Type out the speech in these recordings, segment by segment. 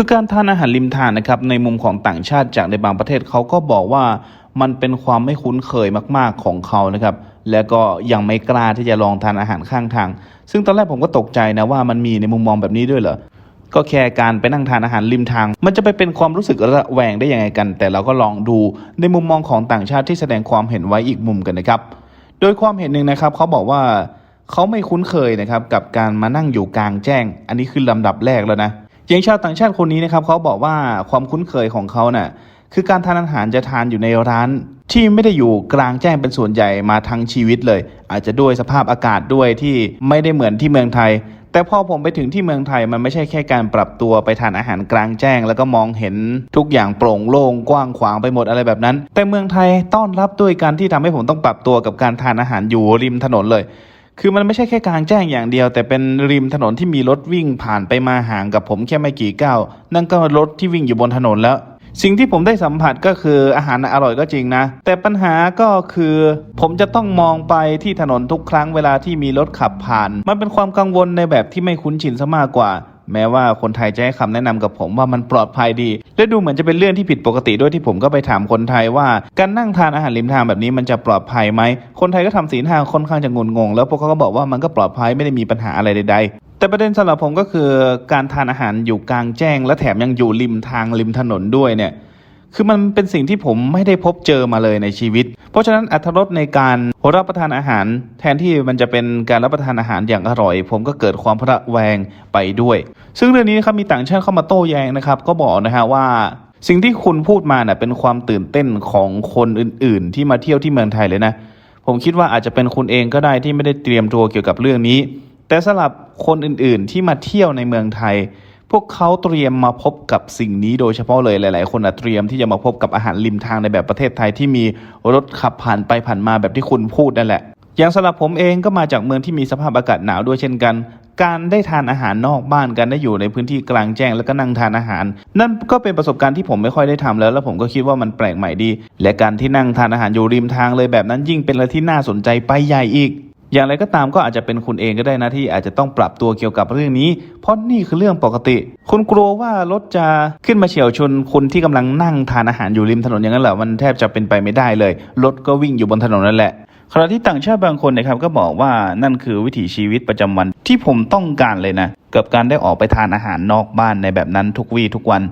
คือการทานอาหารริมทางนะครับในมุมของต่างชาติจากในบางประเทศเขาก็บอกว่ามันเป็นความไม่คุ้นเคยมากๆของเขานะครับ แล้วก็ยังไม่กล้าที่จะลองทานอาหารข้างทาง ซึ่งตอนแรกผมก็ตกใจนะว่ามันมีในมุมมองแบบนี้ด้วยเหรอ ก็แค่การไปนั่งทานอาหารริมทาง มันจะไปเป็นความรู้สึกระแวงได้ยังไงกัน แต่เราก็ลองดูในมุมมองของต่างชาติที่แสดงความเห็นไว้อีกมุมกันนะครับ โดยความเห็นหนึ่งนะครับเขาบอกว่าเขาไม่คุ้นเคยนะครับกับการมานั่งอยู่กลางแจ้ง อันนี้คือลำดับแรกแล้วนะอ ย่างชาวต่างชาติคนนี้นะครับเขาบอกว่าความคุ้นเคยของเขาเน่ะคือการทานอาหารจะทานอยู่ในร้านที่ไม่ได้อยู่กลางแจ้งเป็นส่วนใหญ่มาทั้งชีวิตเลย อาจจะด้วยสภาพอากาศด้วยที่ไม่ได้เหมือนที่เมืองไทย แต่พอผมไปถึงที่เมืองไทยมันไม่ใช่แค่การปรับตัวไปทานอาหารกลางแจ้ง แล้วก็มองเห็นทุกอย่างโปร่งโล่งกว้างขวางไปหมดอะไรแบบนั้น แต่เมืองไทยต้อนรับด้วยการที่ทำให้ผมต้องปรับตัวกับการทานอาหารอยู่ริมถนนเลย คือมันไม่ใช่แค่กลางแจ้งอย่างเดียว แต่เป็นริมถนนที่มีรถวิ่งผ่านไปมาห่างกับผมแค่ไม่กี่ก้าวนั่นก็รถที่วิ่งอยู่บนถนนแล้ว สิ่งที่ผมได้สัมผัสก็คืออาหารอร่อยก็จริงนะ แต่ปัญหาก็คือ ผมจะต้องมองไปที่ถนนทุกครั้งเวลาที่มีรถขับผ่าน มันเป็นความกังวลในแบบที่ไม่คุ้นชินซะมากกว่า แม้ว่าคนไทยจะให้คำแนะนำกับผมว่ามันปลอดภัยดี และดูเหมือนจะเป็นเรื่องที่ผิดปกติด้วยที่ผมก็ไปถามคนไทยว่า การนั่งทานอาหารริมทางแบบนี้มันจะปลอดภัยไหม คนไทยก็ทำสีหน้าค่อนข้างจะงุนงงแล้วพวกเขาก็บอกว่ามันก็ปลอดภัยไม่ได้มีปัญหาอะไรใดๆแต่ประเด็นสำหรับผมก็คือการทานอาหารอยู่กลางแจ้ง และแถมยังอยู่ริมทางริมถนนด้วยเนี่ยคือมันเป็นสิ่งที่ผมไม่ได้พบเจอมาเลยในชีวิต เพราะฉะนั้นอัตรสในการรับประทานอาหาร แทนที่มันจะเป็นการรับประทานอาหารอย่างอร่อย ผมก็เกิดความพระแวงไปด้วย ซึ่งเรื่องนี้นะครับมีต่างชาติเข้ามาโต้แย้งนะครับ ก็บอกนะฮะว่าสิ่งที่คุณพูดมาเน่ะเป็นความตื่นเต้นของคนอื่น ๆ ที่มาเที่ยวที่เมืองไทยเลยนะ ผมคิดว่าอาจจะเป็นคุณเองก็ได้ที่ไม่ได้เตรียมตัวเกี่ยวกับเรื่องนี้ แต่สำหรับคนอื่น ๆ ที่มาเที่ยวในเมืองไทย พวกเขาเตรียมมาพบกับสิ่งนี้โดยเฉพาะเลยหลาย ๆ คนอะเตรียมที่จะมาพบกับอาหารริมทางในแบบประเทศไทยที่มีรถขับผ่านไปผ่านมาแบบที่คุณพูดนั่นแหละอย่างสำหรับผมเองก็มาจากเมืองที่มีสภาพอากาศหนาวด้วยเช่นกัน การได้ทานอาหารนอกบ้านกันได้อยู่ในพื้นที่กลางแจ้งแล้วก็นั่งทานอาหาร นั่นก็เป็นประสบการณ์ที่ผมไม่ค่อยได้ทำแล้ว แล้วผมก็คิดว่ามันแปลกใหม่ดี และการที่นั่งทานอาหารอยู่ริมทางเลยแบบนั้นยิ่งเป็นอะไรที่น่าสนใจไปใหญ่อีก อย่างไรก็ตามก็อาจจะเป็นคุณเองก็ได้นะที่อาจจะต้องปรับตัวเกี่ยวกับเรื่องนี้ เพราะนี่คือเรื่องปกติ คุณกลัวว่ารถจะขึ้นมาเฉียวชนคุณที่กำลังนั่งทานอาหารอยู่ริมถนนอย่างนั้นเหรอมันแทบจะเป็นไปไม่ได้เลยรถก็วิ่งอยู่บนถนนนั่นแหละ ขณะที่ต่างชาติบางคนนะครับก็บอกว่านั่นคือวิถีชีวิตประจำวันที่ผมต้องการเลยนะกับการได้ออกไปทานอาหารนอกบ้านในแบบนั้นทุกวี่ทุกวัน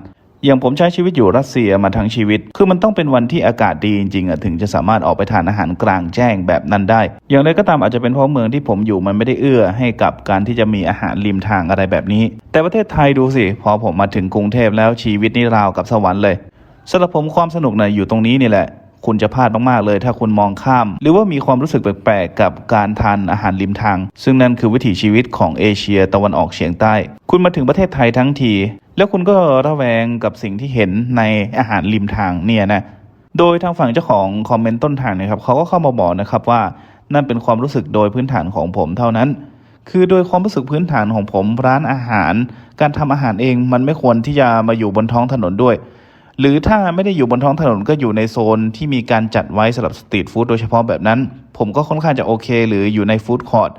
อย่างผมใช้ชีวิตอยู่รัสเซียมาทั้งชีวิต คือมันต้องเป็นวันที่อากาศดีจริงๆถึงจะสามารถออกไปทานอาหารกลางแจ้งแบบนั้นได้ อย่างไรก็ตามอาจจะเป็นเพราะเมืองที่ผมอยู่มันไม่ได้เอื้อให้กับการที่จะมีอาหารริมทางอะไรแบบนี้ แต่ประเทศไทยดูสิพอผมมาถึงกรุงเทพแล้วชีวิตนี่ราวกับสวรรค์เลยสำหรับผมความสนุกน่ะอยู่ตรงนี้นี่แหละ คุณจะพลาดมากๆเลย ถ้าคุณมองข้าม หรือว่ามีความรู้สึกแปลกๆกับการทานอาหารริมทาง ซึ่งนั่นคือวิถีชีวิตของเอเชียตะวันออกเฉียงใต้ คุณมาถึงประเทศไทยทั้งที แล้วคุณก็ระแวงกับสิ่งที่เห็นในอาหารริมทางเนี่ยนะโดยทางฝั่งเจ้าของคอมเมนต์ต้นทางเนะครับเขาก็เข้ามาบอกนะครับว่านั่นเป็นความรู้สึกโดยพื้นฐานของผมเท่านั้น คือโดยความรู้สึกพื้นฐานของผมร้านอาหาร การทำอาหารเองมันไม่ควรที่จะมาอยู่บนท้องถนนด้วย หรือถ้าไม่ได้อยู่บนท้องถนนก็อยู่ในโซนที่มีการจัดไว้สำหรับสตรีทฟู้ดโดยเฉพาะแบบนั้น ผมก็ค่อนข้างจะโอเค หรืออยู่ในฟู้ดคอร์ท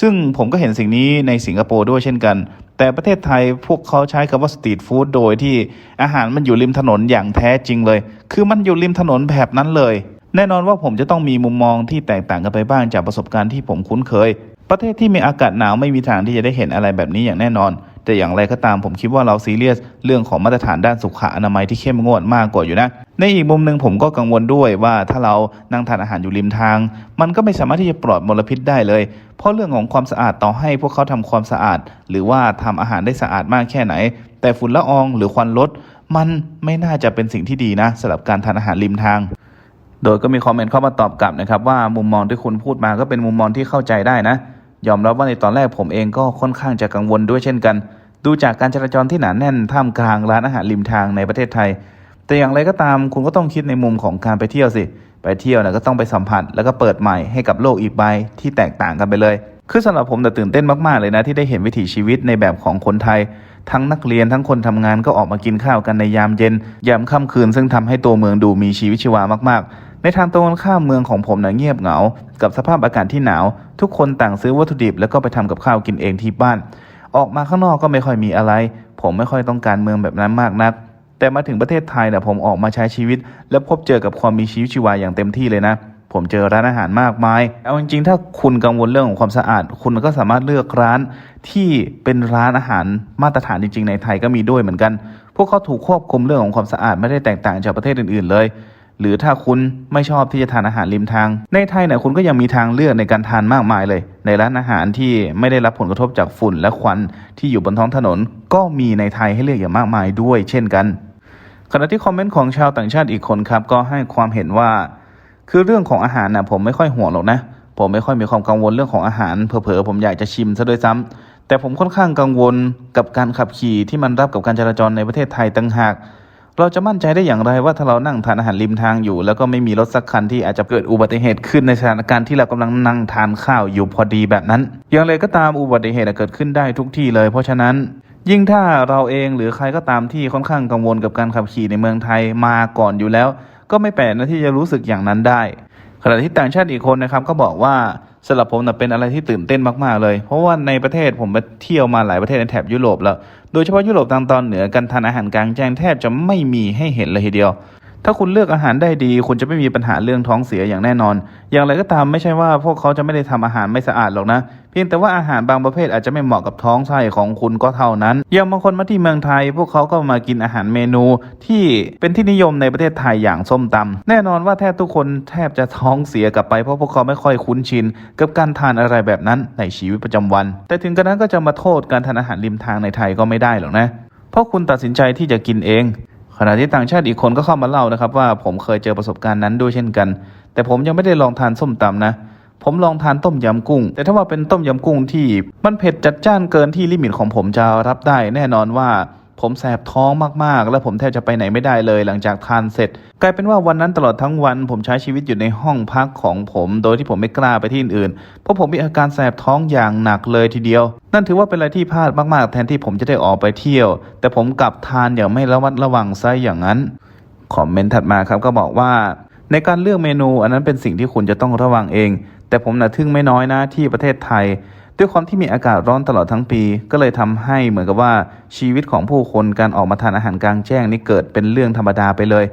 ซึ่งผมก็เห็นสิ่งนี้ในสิงคโปร์ด้วยเช่นกัน แต่ประเทศไทยพวกเขาใช้คำว่าสตรีทฟู้ดโดยที่อาหารมันอยู่ริมถนนอย่างแท้จริงเลย คือมันอยู่ริมถนนแบบนั้นเลย แน่นอนว่าผมจะต้องมีมุมมองที่แตกต่างกันไปบ้างจากประสบการณ์ที่ผมคุ้นเคย ประเทศที่มีอากาศหนาวไม่มีทางที่จะได้เห็นอะไรแบบนี้อย่างแน่นอน แต่อย่างไรก็ตามผมคิดว่าเราซีเรียสเรื่องของมาตรฐานด้านสุขอนามัยที่เข้มงวดมากกว่าอยู่นะ ในอีกมุมหนึ่งผมก็กังวลด้วยว่าถ้าเรานั่งทานอาหารอยู่ริมทาง มันก็ไม่สามารถที่จะปลอดมลพิษได้เลย เพราะเรื่องของความสะอาดต่อให้พวกเขาทำความสะอาด หรือว่าทำอาหารได้สะอาดมากแค่ไหน แต่ฝุ่นละอองหรือควันรถมันไม่น่าจะเป็นสิ่งที่ดีนะสำหรับการทานอาหารริมทางโดยก็มีคอมเมนต์เข้ามาตอบกลับนะครับว่ามุมมองที่คุณพูดมาก็เป็นมุมมองที่เข้าใจได้นะ ยอมรับว่าในตอนแรกผมเองก็ค่อนข้างจะกังวลด้วยเช่นกัน ดูจากการจราจรที่หนาแน่นท่ามกลางร้านอาหารริมทางในประเทศไทย แต่อย่างไรก็ตามคุณก็ต้องคิดในมุมของการไปเที่ยวสิ ไปเที่ยวนะก็ต้องไปสัมผัส แล้วก็เปิดใหม่ให้กับโลกอีกใบที่แตกต่างกันไปเลย คือสำหรับผมแต่ตื่นเต้นมากๆเลยนะที่ได้เห็นวิถีชีวิตในแบบของคนไทย ทั้งนักเรียนทั้งคนทำงานก็ออกมากินข้าวกันในยามเย็น ยามค่ำคืน ซึ่งทำให้ตัวเมืองดูมีชีวิตชีวามากๆในทางตรงกันข้ามเมืองของผมนะเงียบเหงา กับสภาพอากาศที่หนาว ทุกคนต่างซื้อวัตถุดิบแล้วก็ไปทำกับข้าวกินเองที่บ้าน ออกมาข้างนอกก็ไม่ค่อยมีอะไร ผมไม่ค่อยต้องการเมืองแบบนั้นมากนัก แต่มาถึงประเทศไทยเนี่ยผมออกมาใช้ชีวิต และพบเจอกับความมีชีวิตชีวาอย่างเต็มที่เลยนะ ผมเจอร้านอาหารมากมาย เอาจริงๆ ถ้าคุณกังวลเรื่องของความสะอาด คุณก็สามารถเลือกร้านที่เป็นร้านอาหารมาตรฐานจริงๆ ในไทยก็มีด้วยเหมือนกัน พวกเขาถูกควบคุมเรื่องของความสะอาดไม่ได้แตกต่างจากประเทศอื่นๆเลย หรือถ้าคุณไม่ชอบที่จะทานอาหารริมทาง ในไทยเนี่ยคุณก็ยังมีทางเลือกในการทานมากมายเลย ในร้านอาหารที่ไม่ได้รับผลกระทบจากฝุ่นและควันที่อยู่บนท้องถนน ก็มีในไทยให้เลือกอย่างมากมายด้วย เช่นกัน ขณะที่คอมเมนต์ของชาวต่างชาติอีกคนครับก็ให้ความเห็นว่า คือเรื่องของอาหารนะผมไม่ค่อยห่วงหรอกนะ ผมไม่ค่อยมีความกังวลเรื่องของอาหารเผลอๆผมอยากจะชิมซะด้วยซ้ำแต่ผมค่อนข้างกังวลกับการขับขี่ที่มันรับกับการจราจรในประเทศไทยต่างหาก เราจะมั่นใจได้อย่างไรว่าถ้าเรานั่งทานอาหารริมทางอยู่ แล้วก็ไม่มีรถสักคันที่อาจจะเกิดอุบัติเหตุขึ้นในสถานการณ์ที่เรากำลังนั่งทานข้าวอยู่พอดีแบบนั้น อย่างไรก็ตามอุบัติเหตุเกิดขึ้นได้ทุกที่เลย เพราะฉะนั้น ยิ่งถ้าเราเองหรือใครก็ตามที่ค่อนข้างกังวลกับการขับขี่ในเมืองไทยมาก่อนอยู่แล้ว ก็ไม่แปลกนะที่จะรู้สึกอย่างนั้นได้ขณะที่ต่างชาติอีกคนนะครับก็บอกว่า สำหรับผมนะเป็นอะไรที่ตื่นเต้นมากๆเลย เพราะว่าในประเทศผมไปเที่ยวมาหลายประเทศในแถบยุโรปแล้ว โดยเฉพาะยุโรปทางตอนเหนือการทานอาหารกลางแจ้งแทบจะไม่มีให้เห็นเลยทีเดียว ถ้าคุณเลือกอาหารได้ดี คุณจะไม่มีปัญหาเรื่องท้องเสียอย่างแน่นอน อย่างไรก็ตามไม่ใช่ว่าพวกเขาจะไม่ได้ทำอาหารไม่สะอาดหรอกนะ พียงแต่ว่าอาหารบางประเภทอาจจะไม่เหมาะกับท้องไส้ของคุณก็เท่านั้นอย่างบางคนมาที่เมืองไทย พวกเขาก็มากินอาหารเมนูที่เป็นที่นิยมในประเทศไทยอย่างส้มตำแน่นอนว่าแทบทุกคนแทบจะท้องเสียกลับไปเพราะพวกเขาไม่ค่อยคุ้นชิน กับการทานอะไรแบบนั้นในชีวิตประจำวัน แต่ถึงกระนั้นก็จะมาโทษการทานอาหารริมทางในไทยก็ไม่ได้หรอกนะ เพราะคุณตัดสินใจที่จะกินเองขณะที่ต่างชาติอีกคนก็เข้ามาเล่านะครับว่าผมเคยเจอประสบการณ์นั้นด้วยเช่นกัน แต่ผมยังไม่ได้ลองทานส้มตำนะ ผมลองทานต้มยำกุ้ง แต่ถ้าว่าเป็นต้มยำกุ้งที่มันเผ็ดจัดจ้านเกินที่ลิมิตของผมจะรับได้ แน่นอนว่าผมแสบท้องมากๆ และผมแทบจะไปไหนไม่ได้เลย หลังจากทานเสร็จ กลายเป็นว่าวันนั้นตลอดทั้งวัน ผมใช้ชีวิตอยู่ในห้องพักของผม โดยที่ผมไม่กล้าไปที่อื่น เพราะผมมีอาการแสบท้องอย่างหนักเลยทีเดียว นั่นถือว่าเป็นอะไรที่พลาดมากๆ แทนที่ผมจะได้ออกไปเที่ยว แต่ผมกลับทานอย่างไม่ระมัดระวังซะอย่างนั้น คอมเมนต์ถัดมาครับก็บอกว่า ในการเลือกเมนู อันนั้นเป็นสิ่งที่คุณจะต้องระวังเอง แต่ผมน่ะทึ่งไม่น้อยนะที่ประเทศไทย ด้วยความที่มีอากาศร้อนตลอดทั้งปี ก็เลยทำให้เหมือนกับว่าชีวิตของผู้คนการออกมาทานอาหารกลางแจ้งนี่เกิดเป็นเรื่องธรรมดาไปเลย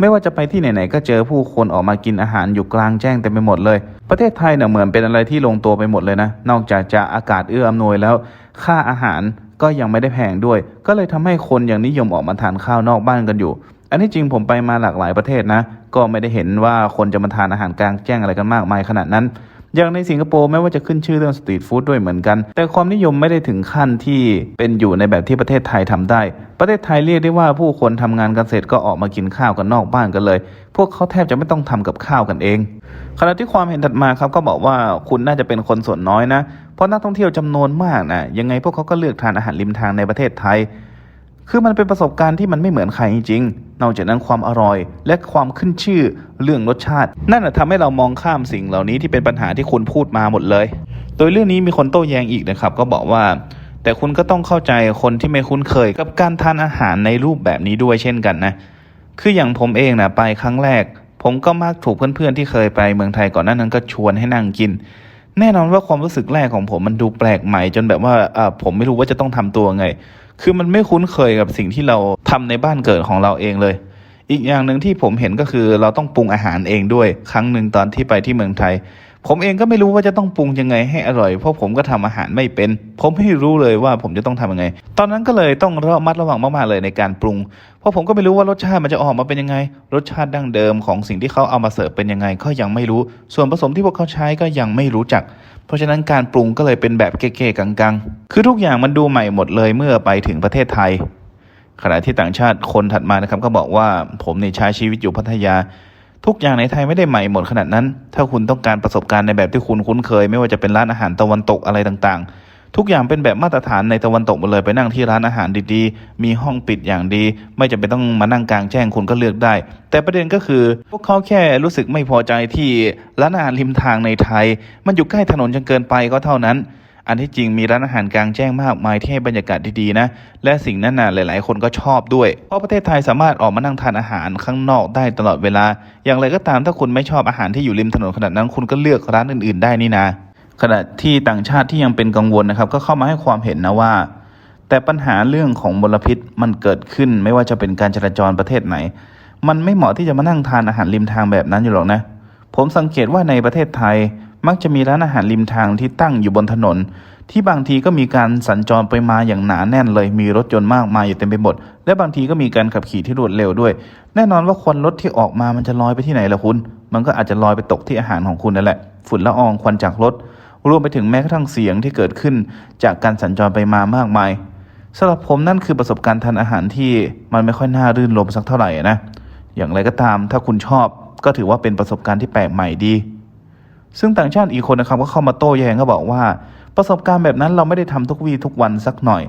ไม่ว่าจะไปที่ไหนๆก็เจอผู้คนออกมากินอาหารอยู่กลางแจ้งเต็มไปหมดเลย ประเทศไทยเนี่ยเหมือนเป็นอะไรที่ลงตัวไปหมดเลยนะ นอกจากจะอากาศเอื้ออำนวยแล้ว ค่าอาหารก็ยังไม่ได้แพงด้วย ก็เลยทำให้คนยังนิยมออกมาทานข้าวนอกบ้านกันอยู่ อันที่จริงผมไปมาหลากหลายประเทศนะ ก็ไม่ได้เห็นว่าคนจะมาทานอาหารกลางแจ้งอะไรกันมากมายขนาดนั้น อย่างในสิงคโปร์แม้ว่าจะขึ้นชื่อเรื่องสตรีทฟู้ดด้วยเหมือนกัน แต่ความนิยมไม่ได้ถึงขั้นที่เป็นอยู่ในแบบที่ประเทศไทยทำได้ ประเทศไทยเรียกได้ว่าผู้คนทำงานกันเสร็จก็ออกมากินข้าวกันนอกบ้านกันเลย พวกเขาแทบจะไม่ต้องทำกับข้าวกันเอง ขณะที่ความเห็นถัดมาครับก็บอกว่าคุณน่าจะเป็นคนส่วนน้อยนะ เพราะนักท่องเที่ยวจำนวนมากนะยังไงพวกเขาก็เลือกทานอาหารริมทางในประเทศไทย คือมันเป็นประสบการณ์ที่มันไม่เหมือนใครจริงๆนอกจากนั้นความอร่อย และความขึ้นชื่อเรื่องรสชาติ นั่นนะทำให้เรามองข้ามสิ่งเหล่านี้ที่เป็นปัญหาที่คุณพูดมาหมดเลย โดยเรื่องนี้มีคนโต้แย้งอีกนะครับ ก็บอกว่า แต่คุณก็ต้องเข้าใจคนที่ไม่คุ้นเคย กับการทานอาหารในรูปแบบนี้ด้วยเช่นกันนะ คืออย่างผมเองนะไปครั้งแรก ผมก็มักถูกเพื่อนๆที่เคยไปเมืองไทยก่อนหน้านั้นก็ชวนให้นั่งกินแน่นอนว่าความรู้สึกแรกของผมมันดูแปลกใหม่จนแบบว่าอ่าผมไม่รู้ว่าจะต้องทำตัวไง คือมันไม่คุ้นเคยกับสิ่งที่เราทำในบ้านเกิดของเราเองเลย อีกอย่างหนึ่งที่ผมเห็นก็คือเราต้องปรุงอาหารเองด้วย ครั้งหนึ่งตอนที่ไปที่เมืองไทย ผมเองก็ไม่รู้ว่าจะต้องปรุงยังไงให้อร่อย เพราะผมก็ทำอาหารไม่เป็น ผมไม่รู้เลยว่าผมจะต้องทำยังไง ตอนนั้นก็เลยต้องระมัดระวังมากๆเลยในการปรุง เพราะผมก็ไม่รู้ว่ารสชาติมันจะออกมาเป็นยังไง รสชาติดั้งเดิมของสิ่งที่เขาเอามาเสิร์ฟเป็นยังไงก็ยังไม่รู้ ส่วนผสมที่พวกเขาใช้ก็ยังไม่รู้จัก เพราะฉะนั้นการปรุงก็เลยเป็นแบบเก๊ๆกังๆ คือทุกอย่างมันดูใหม่หมดเลยเมื่อไปถึงประเทศไทย ขณะที่ต่างชาติคนถัดมานะครับ ก็บอกว่าผมเนี่ยใช้ชีวิตอยู่พัทยา ทุกอย่างในไทยไม่ได้ใหม่หมดขนาดนั้น ถ้าคุณต้องการประสบการณ์ในแบบที่คุณคุ้นเคย ไม่ว่าจะเป็นร้านอาหารตะวันตกอะไรต่างๆ ทุกอย่างเป็นแบบมาตรฐานในตะวันตกหมดเลยไปนั่งที่ร้านอาหารดีๆ มีห้องปิดอย่างดี ไม่จำเป็นต้องมานั่งกลางแจ้งคุณก็เลือกได้ แต่ประเด็นก็คือ พวกเขาแค่รู้สึกไม่พอใจที่ร้านอาหารริมทางในไทย มันอยู่ใกล้ถนนจนเกินไปก็เท่านั้น อันที่จริงมีร้านอาหารกลางแจ้งมากมายที่ให้บรรยากาศดีๆนะ และสิ่งนั้นน่ะหลาย ๆ คนก็ชอบด้วย เพราะประเทศไทยสามารถออกมานั่งทานอาหารข้างนอกได้ตลอดเวลา อย่างไรก็ตามถ้าคุณไม่ชอบอาหารที่อยู่ริมถนนขนาดนั้น คุณก็เลือกร้านอื่น ๆ ได้นี่นะ ขณะที่ต่างชาติที่ยังเป็นกังวลนะครับ ก็เข้ามาให้ความเห็นนะว่า แต่ปัญหาเรื่องของมลพิษมันเกิดขึ้น ไม่ว่าจะเป็นการจราจรประเทศไหน มันไม่เหมาะที่จะมานั่งทานอาหารริมทางแบบนั้นอยู่หรอกนะ ผมสังเกตว่าในประเทศไทยมักจะมีร้านอาหารริมทางที่ตั้งอยู่บนถนน ที่บางทีก็มีการสัญจรไปมาอย่างหนาแน่นเลย มีรถยนต์มากมายอยู่เต็มไปหมด และบางทีก็มีการขับขี่ที่รวดเร็วด้วย แน่นอนว่าควันรถที่ออกมามันจะลอยไปที่ไหนล่ะคุณ มันก็อาจจะลอยไปตกที่อาหารของคุณนั่นแหละ ฝุ่นละอองควันจากรถ รวมไปถึงแม้กระทั่งเสียงที่เกิดขึ้นจากการสัญจรไปมามากมายสำหรับผมนั่นคือประสบการณ์ทานอาหารที่มันไม่ค่อยน่ารื่นรมสักเท่าไหร่นะ อย่างไรก็ตามถ้าคุณชอบก็ถือว่าเป็นประสบการณ์ที่แปลกใหม่ดี ซึ่งต่างชาติอีกคนนะครับก็เข้ามาโต้แย้งก็บอกว่า ประสบการณ์แบบนั้นเราไม่ได้ทำทุกวีทุกวันสักหน่อย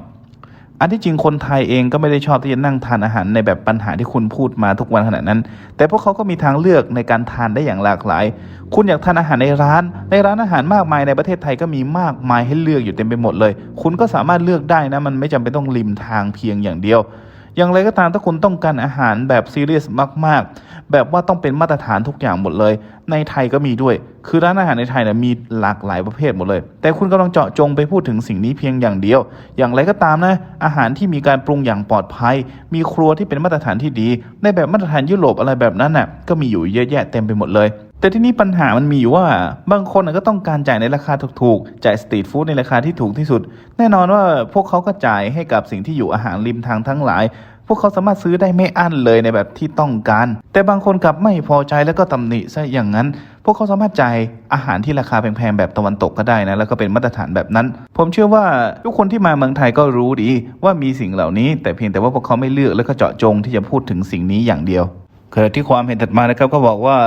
อันที่จริงคนไทยเองก็ไม่ได้ชอบที่จะนั่งทานอาหารในแบบปัญหาที่คุณพูดมาทุกวันขนาดนั้น แต่พวกเขาก็มีทางเลือกในการทานได้อย่างหลากหลาย คุณอยากทานอาหารในร้าน ในร้านอาหารมากมายในประเทศไทยก็มีมากมายให้เลือกอยู่เต็มไปหมดเลย คุณก็สามารถเลือกได้นะ มันไม่จำเป็นต้องริมทางเพียงอย่างเดียว อย่างไรก็ตามถ้าคุณต้องการอาหารแบบซีเรียสมาก แบบว่าต้องเป็นมาตรฐานทุกอย่างหมดเลย ในไทยก็มีด้วย คือร้านอาหารในไทยเนี่ยมีหลากหลายประเภทหมดเลย แต่คุณกำลังเจาะจงไปพูดถึงสิ่งนี้เพียงอย่างเดียว อย่างไรก็ตามนะ อาหารที่มีการปรุงอย่างปลอดภัย มีครัวที่เป็นมาตรฐานที่ดี ในแบบมาตรฐานยุโรปอะไรแบบนั้นน่ะ ก็มีอยู่เยอะแยะเต็มไปหมดเลยแต่ที่นี่ปัญหามันมีอยู่ว่าบางคนก็ต้องการจ่ายในราคาถูกๆ จ่ายสตรีทฟู้ดในราคาที่ถูกที่สุด แน่นอนว่าพวกเขาก็จ่ายให้กับสิ่งที่อยู่อาหารริมทางทั้งหลาย พวกเขาสามารถซื้อได้ไม่อั้นเลยในแบบที่ต้องการ แต่บางคนกลับไม่พอใจแล้วก็ตำหนิซะอย่างนั้น พวกเขาสามารถจ่ายอาหารที่ราคาแพงๆแบบตะวันตกก็ได้นะ แล้วก็เป็นมาตรฐานแบบนั้น ผมเชื่อว่าทุกคนที่มาเมืองไทยก็รู้ดีว่ามีสิ่งเหล่านี้ แต่เพียงแต่ว่าพวกเขาไม่เลือกแล้วก็เจาะจงที่จะพูดถึงสิ่งนี้อย่างเดียวขณะที่ความเห็นถัดมานะครับก็บอกว่า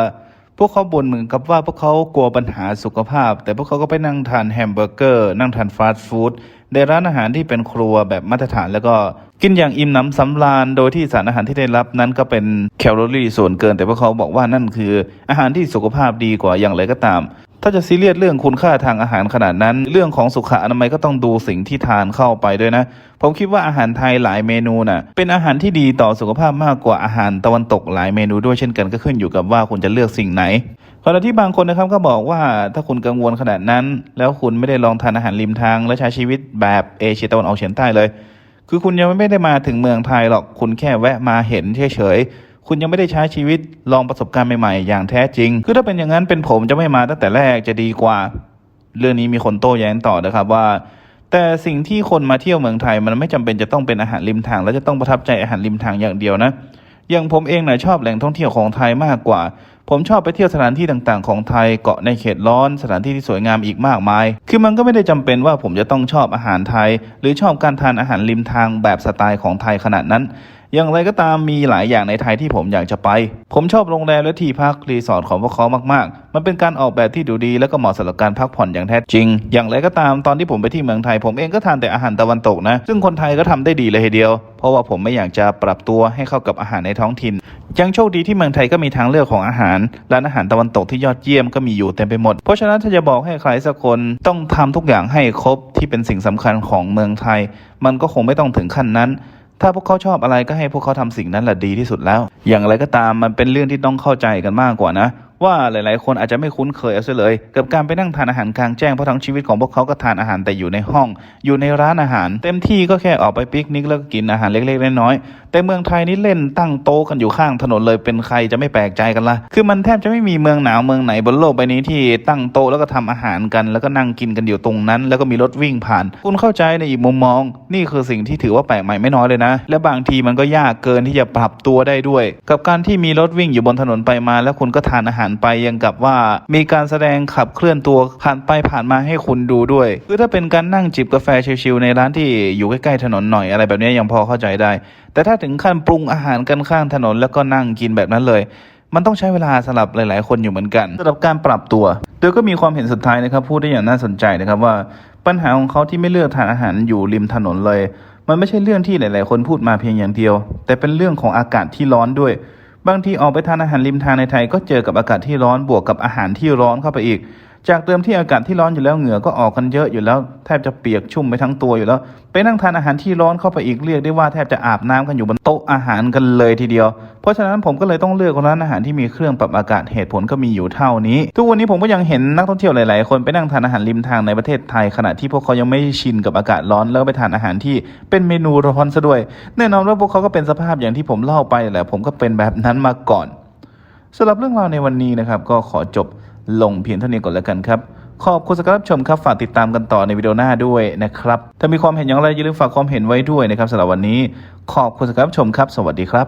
พวกเขาบ่นเหมือนกับว่าพวกเขากลัวปัญหาสุขภาพ แต่พวกเขาก็ไปนั่งทานแฮมเบอร์เกอร์ นั่งทานฟาสต์ฟู้ดในร้านอาหารที่เป็นครัวแบบมาตรฐานแล้วก็ กินอย่างอิ่มหนำสำราญโดยที่สารอาหารที่ได้รับนั้นก็เป็นแคลอรี่ส่วนเกิน แต่พวกเขาบอกว่านั่นคืออาหารที่สุขภาพดีกว่าอย่างไรก็ตาม ถ้าจะซีเรียสเรื่องคุณค่าทางอาหารขนาดนั้น เรื่องของสุขอนามัยก็ต้องดูสิ่งที่ทานเข้าไปด้วยนะ ผมคิดว่าอาหารไทยหลายเมนูน่ะเป็นอาหารที่ดีต่อสุขภาพมากกว่าอาหารตะวันตกหลายเมนูด้วยเช่นกันก็ขึ้นอยู่กับว่าคุณจะเลือกสิ่งไหนขณะที่บางคนนะครับก็บอกว่าถ้าคุณกังวลขนาดนั้น แล้วคุณไม่ได้ลองทานอาหารริมทางและใช้ชีวิตแบบเอเชียตะวันออกเฉียงใต้เลย คือคุณยังไม่ได้มาถึงเมืองไทยหรอก คุณแค่แวะมาเห็นเฉยๆ คุณยังไม่ได้ใช้ชีวิตลองประสบการณ์ใหม่ๆ อย่างแท้จริง คือถ้าเป็นอย่างนั้นเป็นผมจะไม่มาตั้งแต่แรกจะดีกว่า เรื่องนี้มีคนโต้แย้งต่อนะครับว่า แต่สิ่งที่คนมาเที่ยวเมืองไทยมันไม่จำเป็นจะต้องเป็นอาหารริมทาง และจะต้องประทับใจอาหารริมทางอย่างเดียวนะ อย่างผมเองนะชอบแหล่งท่องเที่ยวของไทยมากกว่า ผมชอบไปเที่ยวสถานที่ต่างๆ ของไทยเกาะในเขตร้อน สถานที่ที่สวยงามอีกมากมาย คือมันก็ไม่ได้จำเป็นว่าผมจะต้องชอบอาหารไทย หรือชอบการทานอาหารริมทางแบบสไตล์ของไทยขนาดนั้น อย่างไรก็ตามมีหลายอย่างในไทยที่ผมอยากจะไป ผมชอบโรงแรมและที่พักรีสอร์ทของพวกเขามากๆ มันเป็นการออกแบบที่ดูดีและก็เหมาะสำหรับการพักผ่อนอย่างแท้จริง อย่างไรก็ตามตอนที่ผมไปที่เมืองไทย ผมเองก็ทานแต่อาหารตะวันตกนะ ซึ่งคนไทยก็ทำได้ดีเลยทีเดียว เพราะว่าผมไม่อยากจะปรับตัวให้เข้ากับอาหารในท้องถิ่น ยังโชคดีที่เมืองไทยก็มีทางเลือกของอาหาร ร้านอาหารตะวันตกที่ยอดเยี่ยมก็มีอยู่เต็มไปหมด เพราะฉะนั้นถ้าจะบอกให้ใครสักคนต้องทำทุกอย่างให้ครบที่เป็นสิ่งสำคัญของเมืองไทย มันก็คงไม่ต้องถึงขั้นนั้น ถ้าพวกเขาชอบอะไรก็ให้พวกเขาทำสิ่งนั้นแหละดีที่สุดแล้ว อย่างไรก็ตามมันเป็นเรื่องที่ต้องเข้าใจกันมากกว่านะว่าหลาย ๆ คนอาจจะไม่คุ้นเคยเอาซะเลย กับการไปนั่งทานอาหารกลางแจ้งเพราะทั้งชีวิตของพวกเขาก็ทานอาหารแต่อยู่ในห้อง อยู่ในร้านอาหาร เต็มที่ก็แค่ออกไปปิกนิกแล้วก็กินอาหารเล็ก ๆ น้อย ๆแต่เมืองไทยนี่เล่นตั้งโต๊ะกันอยู่ข้างถนนเลยเป็นใครจะไม่แปลกใจกันละคือมันแทบจะไม่มีเมืองหนาวเมืองไหนบนโลกใบนี้ที่ตั้งโต๊ะแล้วก็ทำอาหารกัน แล้วก็นั่งกินกันอยู่ตรงนั้น แล้วก็มีรถวิ่งผ่าน คุณเข้าใจในอีกมุมมอง นี่คือสิ่งที่ถือว่าแปลกใหม่ไม่น้อยเลยนะ และบางทีมันก็ยากเกินที่จะปรับตัวได้ด้วย กับการที่มีรถวิ่งอยู่บนถนนไปมา แล้วคุณก็ทานอาหารไปยังกับว่า มีการแสดงขับเคลื่อนตัวผ่านไปผ่านมาให้คุณดูด้วยคือถ้าเป็นการนั่งจิบกาแฟชิลๆในร้านที่อยู่ใกล้ๆถนนหน่อยอะไรแบบนี้ยังพอเข้าใจได้ แต่ถ้าถึงขั้นปรุงอาหารกันข้างถนนแล้วก็นั่งกินแบบนั้นเลย มันต้องใช้เวลาสำหรับหลาย ๆ คนอยู่เหมือนกันสำหรับการปรับตัว โดยก็มีความเห็นสุดท้ายนะครับพูดได้อย่างน่าสนใจนะครับว่าปัญหาของเขาที่ไม่เลือกทานอาหารอยู่ริมถนนเลย มันไม่ใช่เรื่องที่หลาย ๆ คนพูดมาเพียงอย่างเดียว แต่เป็นเรื่องของอากาศที่ร้อนด้วย บางทีออกไปทานอาหารริมทางในไทย ก็เจอกับอากาศที่ร้อนบวกกับอาหารที่ร้อนเข้าไปอีก จากเดิมที่อากาศที่ร้อนอยู่แล้วเหงื่อก็ออกกันเยอะอยู่แล้วแทบจะเปียกชุ่มไปทั้งตัวอยู่แล้ว ไปนั่งทานอาหารที่ร้อนเข้าไปอีกเรียกได้ว่าแทบจะอาบน้ำกันอยู่บนโต๊ะอาหารกันเลยทีเดียว เพราะฉะนั้นผมก็เลยต้องเลือกร้านอาหารที่มีเครื่องปรับอากาศเหตุผลก็มีอยู่เท่านี้ ทุกวันนี้ผมก็ยังเห็นนักท่องเที่ยวหลาย ๆ คนไปนั่งทานอาหารริมทางในประเทศไทยขณะที่พวกเขายังไม่ชินกับอากาศร้อนแล้วไปทานอาหารที่เป็นเมนูร้อนซะด้วย แน่นอนว่าพวกเขาก็เป็นสภาพอย่างที่ผมเล่าไปแหละผมก็เป็นแบบนั้นมาก่อนสำหรับเรื่องราวในวันนี้นะครับก็ขอจบ ลงเพียงเท่านี้ก่อนแล้วกันครับ ขอบคุณสำหรับชมครับ ฝากติดตามกันต่อในวิดีโอหน้าด้วยนะครับ ถ้ามีความเห็นอย่างไรอย่าลืมฝากความเห็นไว้ด้วยนะครับสำหรับวันนี้ ขอบคุณสำหรับชมครับ สวัสดีครับ